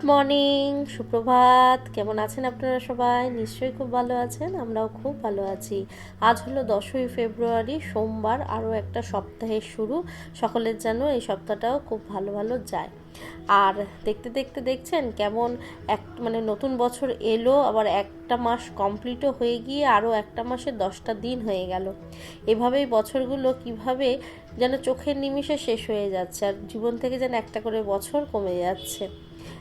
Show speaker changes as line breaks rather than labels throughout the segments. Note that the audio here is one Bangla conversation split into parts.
গুড মর্নিং সুপ্রভাত। কেমন আছেন আপনারা সবাই? নিশ্চয়ই খুব ভালো আছেন, আমরাও খুব ভালো আছি। আজ হলো দশই ফেব্রুয়ারি, সোমবার, আরও একটা সপ্তাহের শুরু। সকলের যেন এই সপ্তাহটাও খুব ভালো ভালো যায়। আর দেখতে দেখতে দেখছেন কেমন এক মানে নতুন বছর এলো, আবার একটা মাস কমপ্লিটও হয়ে গিয়ে আরও একটা মাসে দশটা দিন হয়ে গেল। এভাবেই বছরগুলো কীভাবে যেন চোখের নিমিষে শেষ হয়ে যাচ্ছে, আর জীবন থেকে যেন একটা করে বছর কমে যাচ্ছে।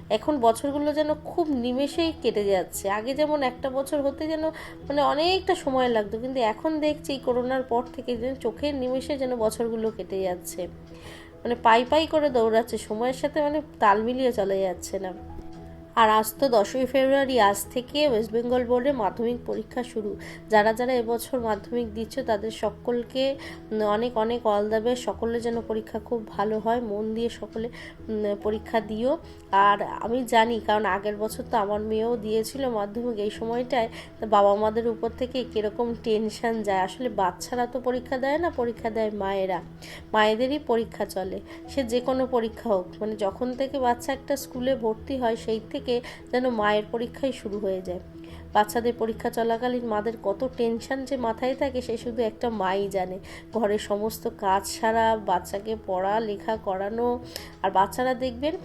এখন বছরগুলো যেন খুব নিমেষেই কেটে যাচ্ছে। আগে যেমন একটা বছর হতে যেন মানে অনেকটা সময় লাগতো, কিন্তু এখন দেখছি এই করোনার পর থেকে যেন চোখের নিমেষে যেন বছরগুলো কেটে যাচ্ছে। মানে পাই পাই করে দৌড়াচ্ছে, সময়ের সাথে মানে তাল মিলিয়ে চলে যাচ্ছে না। আর আজ তো দশই ফেব্রুয়ারি, আজ থেকে ওয়েস্ট বেঙ্গল বোর্ডে মাধ্যমিক পরীক্ষা শুরু। যারা যারা এবছর মাধ্যমিক দিচ্ছ, তাদের সকলকে অনেক অনেক অল দ্য বেস্ট সকলের যেন পরীক্ষা খুব ভালো হয়, মন দিয়ে সকলে পরীক্ষা দিও। আর আমি জানি, কারণ আগের বছর তো আমার মেয়েও দিয়েছিল মাধ্যমিক, এই সময়টায় বাবা মাদের উপর থেকে কীরকম টেনশান যায়। আসলে বাচ্চারা তো পরীক্ষা দেয় না, পরীক্ষা দেয় মায়েরা। মায়েদেরই পরীক্ষা চলে। সে যে কোনো পরীক্ষা হোক মানে যখন থেকে বাচ্চা একটা স্কুলে ভর্তি হয়, সেই থেকে যেন মায়ের পরীক্ষাই শুরু হয়ে যায়। বাচ্চাদের পরীক্ষা চলাকালীন মাদের কত টেনশন যে মাথায় থাকে সে শুধু একটা মাই জানে। ঘরের সমস্ত কাজ সারা, বাচ্চাকে পড়া, লেখা, করানো, আর বাচ্চারা দেখবেন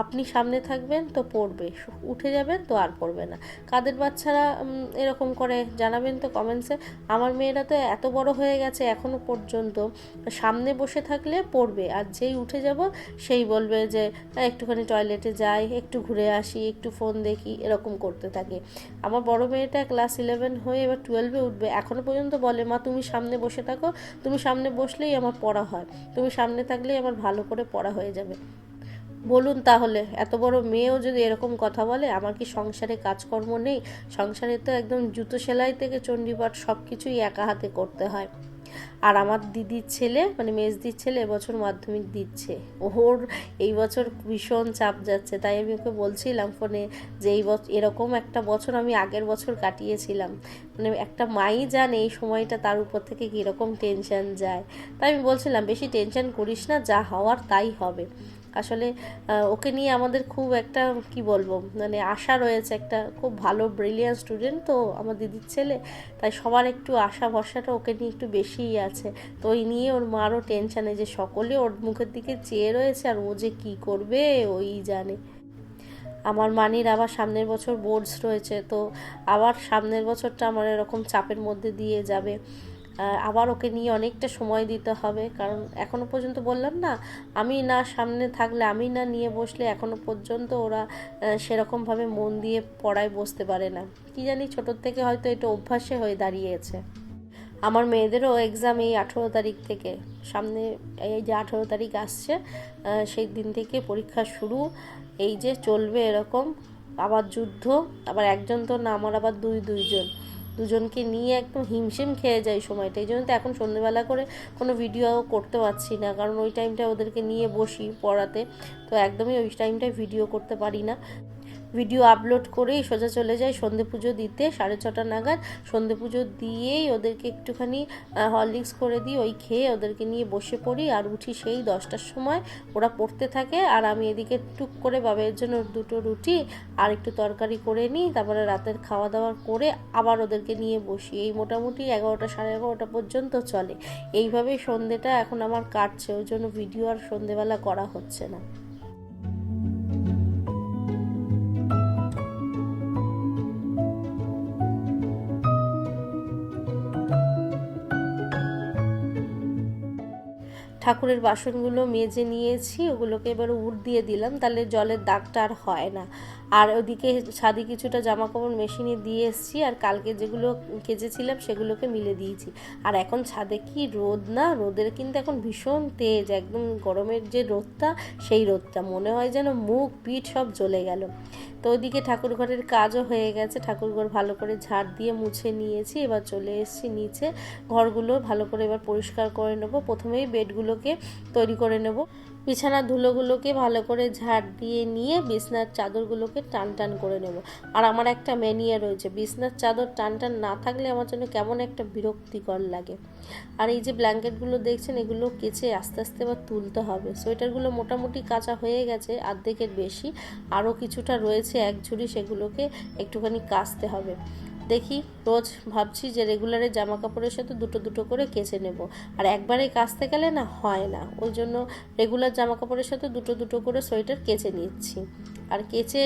আপনি সামনে থাকবেন তো পড়বে। উঠে যাবেন তো আর পড়বে না। কাদের বাচ্চারা এরকম করে জানাবেন তো কমেন্টসে আমার মেয়েরা তো এত বড় হয়ে গেছে এখনও পর্যন্ত। সামনে বসে থাকলে পড়বে আর যেই উঠে যাব সেই বলবে যে একটুখানি টয়লেটে যাই, একটু ঘুরে আসি, একটু ফোন দেখি, এরকম করতে থাকে। আমার বড় মেয়েটা ক্লাস ইলেভেন হয়ে এবার টুয়েলভে উঠবে। এখনও পর্যন্ত বলে, মা, তুমি সামনে বসে থাকো। তুমি সামনে বসলেই আমার পড়া হয়। তুমি সামনে থাকলেই আমার ভালো করে পড়া হয়ে যাবে। বলুন তাহলে, এত বড় মেয়েও যদি এরকম কথা বলে, আমার কি সংসারে কাজকর্ম নেই? সংসারে তো একদম জুতো সেলাই থেকে চণ্ডীপাঠ সব কিছুই একা হাতে করতে হয়। আর আমার দিদির ছেলে মানে মেজদির ছেলে এবছর মাধ্যমিক দিচ্ছে। ওর এই বছর ভীষণ চাপ যাচ্ছে, তাই আমি ওকে বলছিলাম ফোনে যে এই বছর এরকম একটা বছর আমি আগের বছর কাটিয়েছিলাম। মানে একটা মাই জানে এই সময়টা তার উপর থেকে কীরকম টেনশন যায়। তাই আমি বলছিলাম, বেশি টেনশন করিস না, যা হওয়ার তাই হবে। আসলে ওকে নিয়ে আমাদের খুব একটা, কি বলব মানে আশা রয়েছে একটা খুব ভালো ব্রিলিয়ান্ট স্টুডেন্ট তো আমার দিদির ছেলে। তাই সবার একটু আশা ভরসাটা ওকে নিয়ে একটু বেশিই আছে। তো ওই নিয়ে ওর মারও টেনশানে যে সকলে ওর মুখের দিকে চেয়ে রয়েছে আর ও যে কী করবে, ওই জানে। আমার মানির আবার সামনের বছর বোর্ডস রয়েছে, তো আবার সামনের বছরটা আমার এরকম চাপের মধ্যে দিয়ে যাবে। আবার ওকে নিয়ে অনেকটা সময় দিতে হবে। কারণ এখনও পর্যন্ত বললাম না, আমি না সামনে থাকলে, আমি না নিয়ে বসলে এখনও পর্যন্ত ওরা সেরকমভাবে মন দিয়ে পড়ায় বসতে পারে না। কি জানি, ছোটোর থেকে হয়তো এটা অভ্যাসে হয়ে দাঁড়িয়েছে। আমার মেয়েদেরও এক্সাম এই আঠেরো তারিখ থেকে। সামনে এই যে আঠেরো তারিখ আসছে সেই দিন থেকে পরীক্ষা শুরু। এই যে চলবে এরকম, আবার যুদ্ধ, আবার একজন তো না, আমার আবার দুই, দুইজন। দুজনকে নিয়ে একদম হিমশিম খেয়ে যায় সময়টা। এই জন্য তো এখন সন্ধ্যেবেলা করে কোনো ভিডিও করতে পারছি না, কারণ ওই টাইমটা ওদেরকে নিয়ে বসি পড়াতে। তো একদমই ওই টাইমটায় ভিডিও করতে পারি না। ভিডিও আপলোড করেই সোজা চলে যাই সন্ধে পুজো দিতে, সাড়ে ছটা নাগাদ সন্ধে পুজো দিয়েই ওদেরকে একটুখানি হরলিক্স করে দিই, ওই খেয়ে ওদেরকে নিয়ে বসে পড়ি আর উঠি সেই দশটার সময়। ওরা পড়তে থাকে আর আমি এদিকে টুক করে বাবার জন্য দুটো রুটি আর একটু তরকারি করে নিই, তারপরে রাতের খাওয়া দাওয়া করে আবার ওদেরকে নিয়ে বসি। এই মোটামুটি এগারোটা সাড়ে এগারোটা পর্যন্ত চলে। এইভাবেই সন্ধেটা এখন আমার কাটছে, ওই জন্য ভিডিও আর সন্ধেবেলা করা হচ্ছে না। ঠাকুরের বাসনগুলো মেজে নিয়েছি, ওগুলোকে এবার উড় দিয়ে দিলাম, তাহলে জলের দাগটা আর হয় না। আর ওদিকে ছাদি কিছুটা জামা কাপড় মেশিনে দিয়ে এসেছি, আর কালকে যেগুলো কেচেছিলাম সেগুলোকে মিলে দিয়েছি। আর এখন ছাদে কি রোদ না? রোদের কিন্তু এখন ভীষণ তেজ, একদম গরমের যে রোদটা, সেই রোদটা। মনে হয় যেন মুখ, পিঠ সব জ্বলে গেল। তো ওইদিকে ঠাকুর ঘরের কাজও হয়ে গেছে। ঠাকুর ঘর ভালো করে ঝাড় দিয়ে মুছে নিয়েছি, এবার চলে এসেছি নিচে। ঘরগুলো ভালো করে এবার পরিষ্কার করে নেব। প্রথমেই বেডগুলোকে তৈরি করে নেব। বিছানার ধুলোগুলোকে ভালো করে ঝাড় দিয়ে নিয়ে বিছনার চাদরগুলোকে টান টান করে নেব। আর আমার একটা ম্যানিয়া রয়েছে। বিছনার চাদর টান টান না থাকলে আমার জন্য কেমন একটা বিরক্তিকর লাগে। আর এই যে ব্ল্যাঙ্কেটগুলো দেখছেন, এগুলো কেচে আস্তে আস্তে আবার তুলতে হবে। সোয়েটারগুলো মোটামুটি কাঁচা হয়ে গেছে, অর্ধেকের বেশি। আরও কিছুটা রয়েছে, এক ঝুড়ি সেগুলোকে একটুখানি কাচতে হবে। দেখি, রোজ ভাবছি যে রেগুলারের জামা কাপড়ের সাথে দুটো দুটো করে কেচে নেব। আর একবারে কাচতে গেলে না হয় না। ওই জন্য রেগুলার জামা কাপড়ের সাথে দুটো দুটো করে সোয়েটার কেচে নিচ্ছি। আর কেচে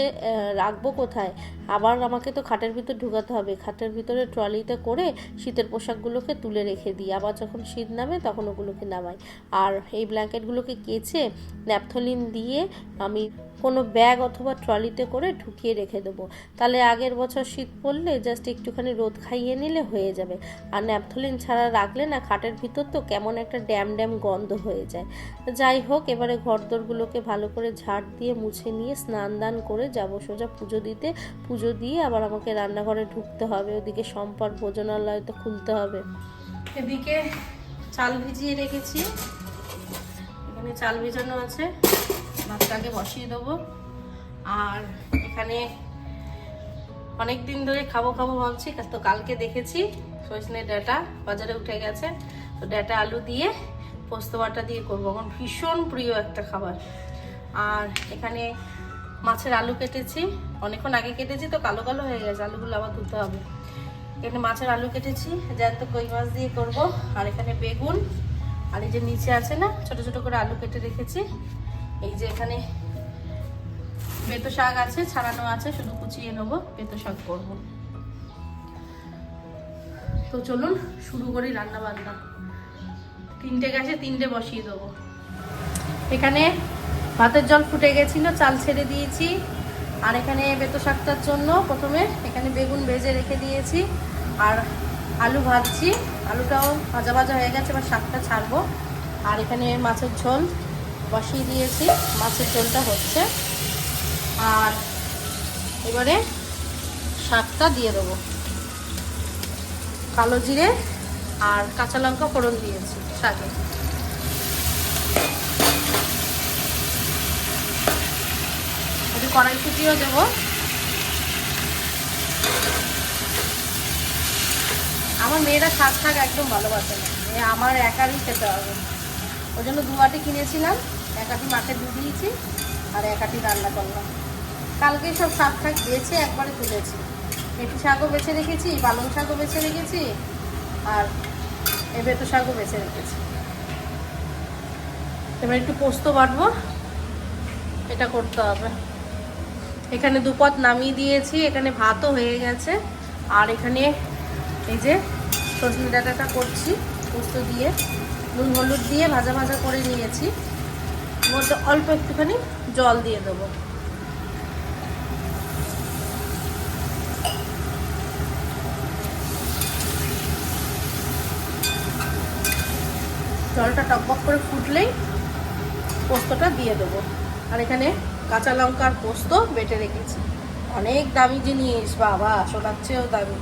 রাখব কোথায়? আবার আমাকে তো খাটের ভিতর ঢুকাতে হবে। খাটের ভিতরে ট্রলিতে করে শীতের পোশাকগুলোকে তুলে রেখে দিই। আবার যখন শীত নামে তখন ওগুলোকে নামাই। আর এই ব্ল্যাঙ্কেটগুলোকে কেচে ন্যাপথলিন দিয়ে আমি কোনো ব্যাগ অথবা ট্রলিতে করে ঢুকিয়ে রেখে দেবো। তাহলে আগের বছর শীত পড়লে জাস্ট একটুখানি রোদ খাইয়ে নিলে হয়ে যাবে। আর ন্যাপথলিন ছাড়া রাখলে না খাটের ভিতর তো কেমন একটা ড্যাম ড্যাম গন্ধ হয়ে যায়। যাই হোক, এবারে ঘরদোরগুলোকে ভালো করে ঝাড় দিয়ে মুছে নিয়ে স্নান দান করে যাব সোজা পুজো দিতে। পুজো দিয়ে আবার আমাকে রান্নাঘরে ঢুকতে হবে। ওদিকে সম্পদ ভোজনালয় তো খুলতে হবে। এদিকে চাল ভিজিয়ে রেখেছি। এখানে চাল ভিজানো আছে। ভাতটাকে বসিয়ে দেবো। আর এখানে অনেক দিন ধরে খাব খাব ভাবছি তো কালকে দেখেছি সজনে ডাটা, বাজারে উঠে গেছে। তো ডাটা আলু দিয়ে পোস্ত বাটা দিয়ে করব। আমার ভীষণ প্রিয় একটা খাবার। আর এখানে মাছের আলু কেটেছি। অনেকক্ষণ আগে কেটেছি, তো কালো কালো হয়ে গেছে। আলুগুলো আবার ধুতে হবে। এখানে মাছের আলু কেটেছি, জ্যান্ত কই মাছ দিয়ে করব। আর এখানে বেগুন, আর এই যে নিচে আছে না, ছোট ছোট করে আলু কেটে রেখেছি। এই যে এখানে বেতো শাক আছে, ছাড়ানো আছে, শুধু কুচিয়ে নেব বেতো শাক করব। তো চলুন শুরু করি রান্না বান্না তিনটে গ্যাসে তিনটে বসিয়ে দেবো। এখানে ভাতের জল ফুটে গেছিল, চাল ছেড়ে দিয়েছি। আর এখানে বেতো শাকটার জন্য প্রথমে এখানে বেগুন ভেজে রেখে দিয়েছি। আর আলু ভাজছি। আলুটাও ভাজা ভাজা হয়ে গেছে, এবার শাকটা ছাড়বো। আর এখানে মাছের ঝোল। বসিয়ে দিয়েছি, মাছের ঝোলটা হচ্ছে। আর এবারে শাকটা দিয়ে দেবো। কালো জিরে আর কাঁচা লঙ্কা ফোড়ন দিয়েছি শাকে কড়াইশুটিও দেবো। আমার মেয়েরা শাক শাক একদম ভালোবাসে না। আমার একারই খেতে হবে। ওই জন্য দু আটি কিনেছিলাম। এক আটি মাঠে দিয়ে দিয়েছি আর এক আটি রান্না করলাম। কালকে সব শাক শাক বেছে একবারে তুলেছি। মেথি শাকও বেছে রেখেছি, পালং শাকও বেছে রেখেছি আর এ বেতো শাকও বেছে রেখেছি। এবার একটু পোস্ত বাটবো, এটা করতে হবে। এখানে দুপদ নামিয়ে দিয়েছি, এখানে ভাতও হয়ে গেছে। আর এখানে এই যে সজনে ডাঁটাটা করছি পোস্ত দিয়ে। নুন হলুদ দিয়ে ভাজা ভাজা করে নিয়েছি। মধ্যে অল্প একটুখানি জল দিয়ে দেবো। জলটা টকবক করে ফুটলেই পোস্তটা দিয়ে দেবো। আর এখানে কাঁচা লঙ্কার পোস্ত বেটে রেখেছি। অনেক দামি জিনিস, বাবা সোনার চেয়েও দামি।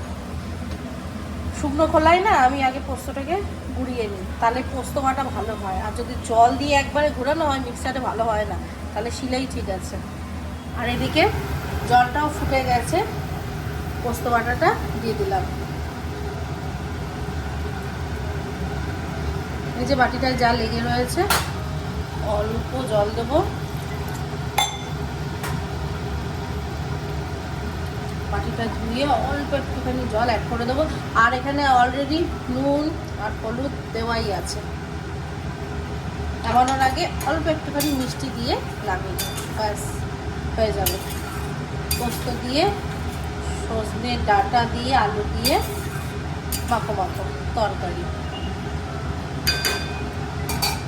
শুকনো খোলাই না আমি আগে পোস্তটাকে গুঁড়িয়ে নিই, তাহলে পোস্ত বাটা ভালো হয়। আর যদি জল দিয়ে একবারে ঘোরানো হয়, মিক্সারে ভালো হয় না, তাহলে শিলাই ঠিক আছে। আর এদিকে জলটাও ফুটে গেছে পোস্ত বাটাটা দিয়ে দিলাম। এই যে বাটিটায় যা লেগে রয়েছে, অল্প জল দেবো। বাটিটা ধুয়ে অল্প একটুখানি জল অ্যাড করে দেবো। আর এখানে অলরেডি নুন আর হলুদ দেওয়াই আছে। নামানোর আগে অল্প একটুখানি মিষ্টি দিয়ে দেবো ব্যাস, হয়ে যাবে। পোস্ত দিয়ে, সজনে ডাটা দিয়ে, আলু দিয়ে মাখো মাখো তরকারি।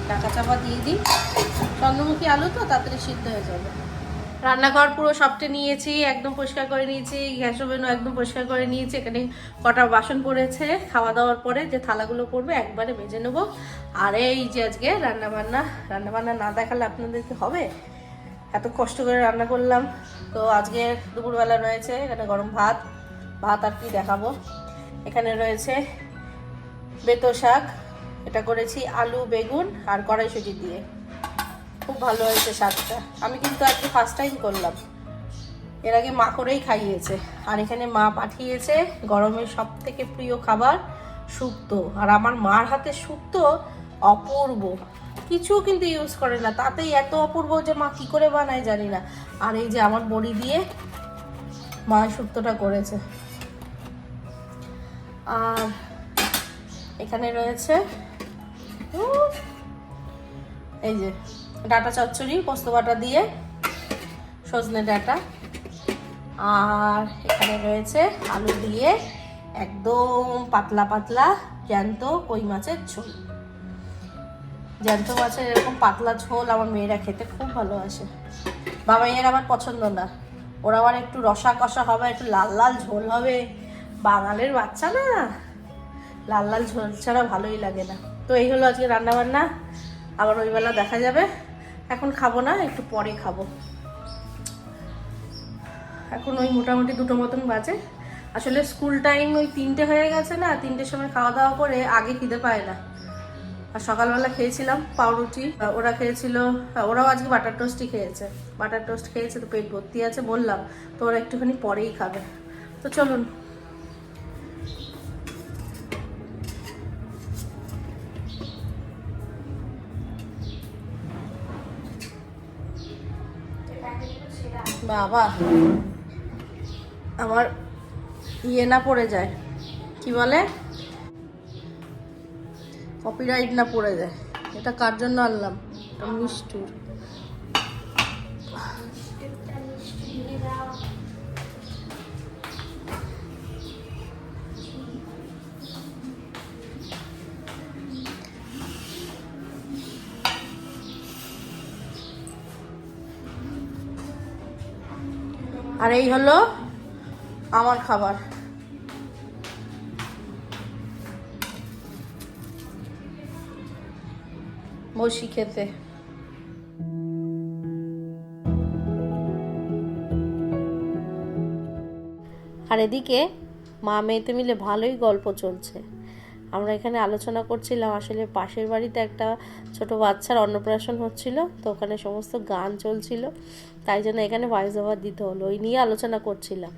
ঢাকা চাপা দিয়ে দিই। চন্দ্রমুখী আলু তো তাড়াতাড়ি সিদ্ধ হয়ে যাবে। রান্নাঘর পুরো সবটা নিয়েছি, একদম পরিষ্কার করে নিয়েছি, গ্যাস ওভেনও একদম পরিষ্কার করে নিয়েছি। এখানে কটা বাসন পড়েছে, খাওয়া দাওয়ার পরে যে থালাগুলো পড়বে একবারে মেজে নেব। আর এই যে আজকে রান্নাবান্না রান্নাবান্না না দেখালে আপনাদেরকে হবে? এত কষ্ট করে রান্না করলাম। তো আজকে দুপুরবেলা রয়েছে এখানে গরম ভাত ভাত আর কি দেখাবো। এখানে রয়েছে বেতো শাক, এটা করেছি আলু, বেগুন আর কড়াইশুটি দিয়ে। খুব ভালো হয়েছে স্বাদটা। আমি কিন্তু আজকে ফার্স্ট টাইম করলাম। এর আগে মা করেই খাইয়েছে। আর এখানে মা পাঠিয়েছে গরমের সব থেকে প্রিয় খাবার শুক্তো। আর আমার মার হাতে শুক্তো অপূর্ব। কিছু কিন্তু ইউজ করে না। তাতেই এত অপূর্ব যে মা কি করে বানায় জানি না। আর এই যে আমার বড়ি দিয়ে মা শুক্তোটা করেছে। আর এখানে রয়েছে এই যে ডাটা চচ্চড়ি, পোস্ত বাটা দিয়ে, সজনে ডাটা। আর এখানে রয়েছে আলু দিয়ে একদম পাতলা পাতলা জ্যান্ত কই মাছের ঝোল। জ্যান্ত মাছের এরকম পাতলা ঝোল আমার মেয়েরা খেতে খুব ভালোবাসে। বাবাইয়ের আমার পছন্দ না। ওরা আবার একটু রসা কষা হবে, একটু লাল লাল ঝোল হবে। বাঙালির বাচ্চা না। লাল লাল ঝোল ছাড়া ভালোই লাগে না। তো এই হলো আজকে রান্না বান্না আবার ওই বেলা দেখা যাবে। এখন খাব না, একটু পরে খাব। এখন ওই মোটামুটি দুটো মতন বাজে। আসলে স্কুল টাইম ওই তিনটে হয়ে গেছে না, তিনটের সময় খাওয়া দাওয়া করে আগে খিদে পায় না। আর সকালবেলা খেয়েছিলাম পাউরুটি, ওরা খেয়েছিল, ওরাও আজকে বাটার টোস্টই খেয়েছে। বাটার টোস্ট খেয়েছে, তো পেট ভর্তি আছে বললাম, তো ওরা একটুখানি পরেই খাবে। তো চলুন। বাবা আমার ইয়ে না পড়ে যায়। কি বলে? কপিরাইট না পড়ে যায়। এটা কার জন্য আনলাম? মিষ্টুর। আর এই হলো আমার খাবার। বসি খেতে। আর এদিকে মা মেয়েতে মিলে ভালোই গল্প চলছে। আমরা এখানে আলোচনা করছিলাম আসলে পাশের বাড়িতে একটা ছোট বাচ্চার অন্নপ্রাশন হচ্ছিল, তো ওখানে সমস্ত গান চলছিল, তাই জন্য এখানে ভয়েস ওভার দিতে হলো। ওই নিয়ে আলোচনা করছিলাম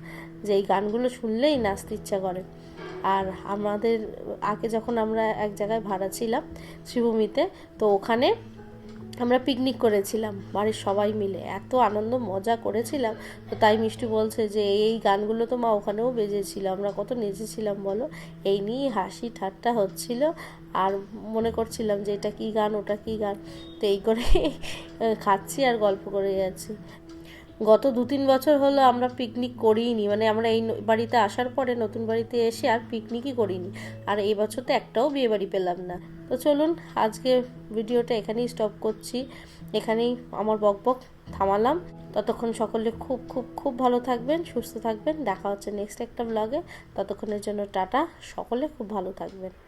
যে এই গানগুলো শুনলেই নাচতে ইচ্ছা করে। আর আমাদের আগে যখন আমরা এক জায়গায় ভাড়া ছিলাম, শ্রীভূমিতে, তো ওখানে আমরা পিকনিক করেছিলাম, বাড়ির সবাই মিলে। এত আনন্দ, মজা করেছিলাম। তো তাই মিষ্টি বলছে যে, এই গানগুলো তো মা ওখানেও বেজেছিল, আমরা কত নেচেছিলাম বলো? এই নিয়ে হাসি ঠাট্টা হচ্ছিল। আর মনে করছিলাম যে, এটা কী গান, ওটা কী গান? তো এই করে খাচ্ছি আর গল্প করে যাচ্ছি। গত দু তিন বছর হলো আমরা পিকনিক করিনি মানে আমরা এই বাড়িতে আসার পরে নতুন বাড়িতে এসে আর পিকনিকই করিনি। আর এই বছর তো একটাও বিয়ে বাড়ি পেলাম না। তো চলুন, আজকে ভিডিওটা এখানেই স্টপ করছি। এখানেই আমার বকবক থামালাম। ততক্ষণ সকলে খুব খুব খুব ভালো থাকবেন, সুস্থ থাকবেন। দেখা হচ্ছে নেক্সট একটা ব্লগে ততক্ষণের জন্য টাটা। সকলে খুব ভালো থাকবেন।